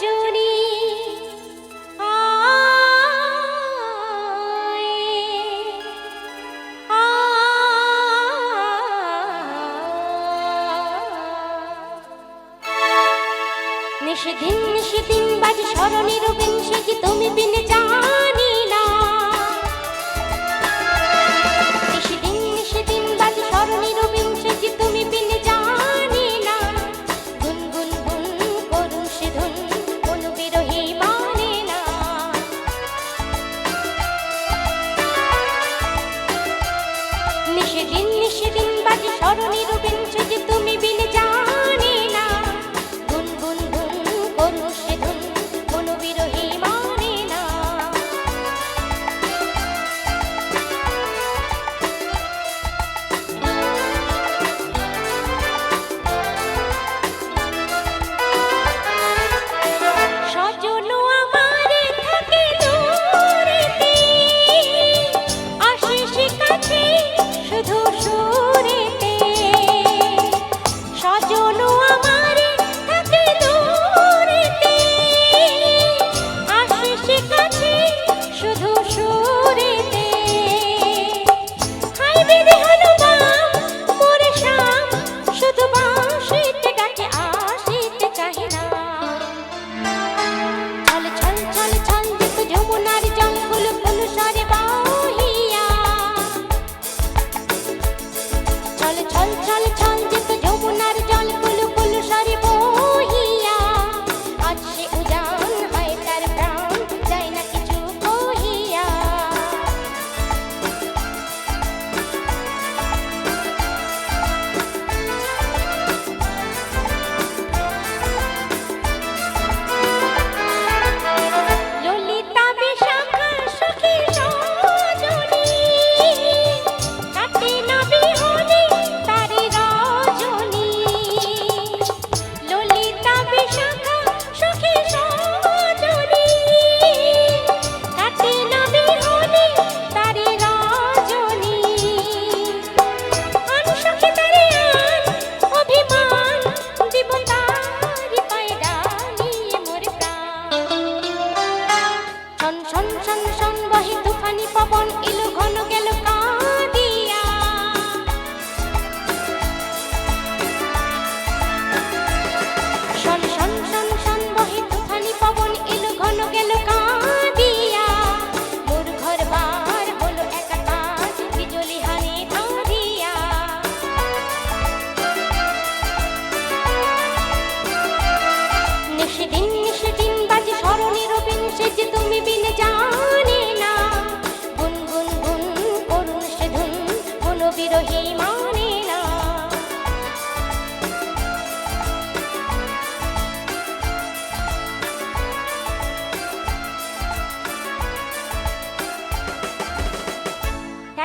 জনী নিষেধিন নিষেধিন বাজে স্মরণের সে কি তুমি বিনে জানি? ধরণীর ধুন কোনো বিরোহী মান